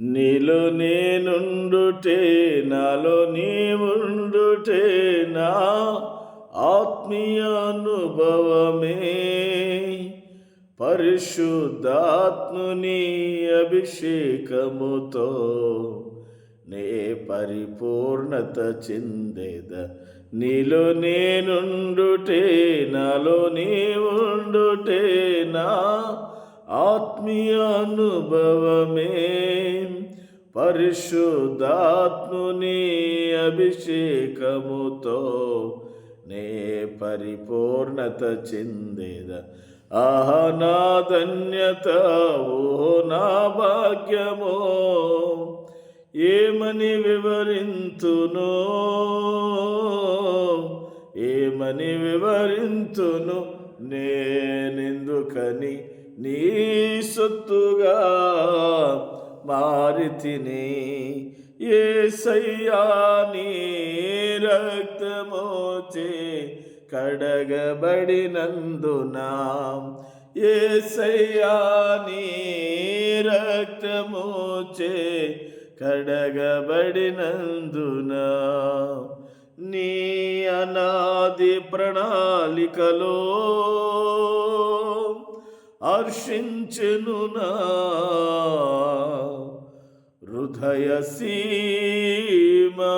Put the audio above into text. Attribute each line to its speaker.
Speaker 1: నీలో నేనుండుటే నాలో నీవుండుటే నా ఆత్మీయ అనుభవమే. పరిశుద్ధాత్ముని అభిషేకముతో నే పరిపూర్ణత చెందేద. నీలో నేనుండుటే నాలో నీవుండుటే నా ఆత్మీయ అనుభవమే. పరిశుద్ధాత్ముని అభిషేకముతో నే పరిపూర్ణత చెందేద. ఆహ నా ధన్యత ఓ నా భాగ్యమో ఏమని వివరింతును? ఏమని వివరింతును? నేనెందుకని నీ సొత్తుగా? మారితిని. ఏ సయ్యాని రక్తమోచే కడగబడినందున. ఏ సయ్యాని రక్తమోచే కడగబడినందున. నీ అనాది ప్రణాళికలో హర్షించును నా ঊর্ধ্বয় সীমা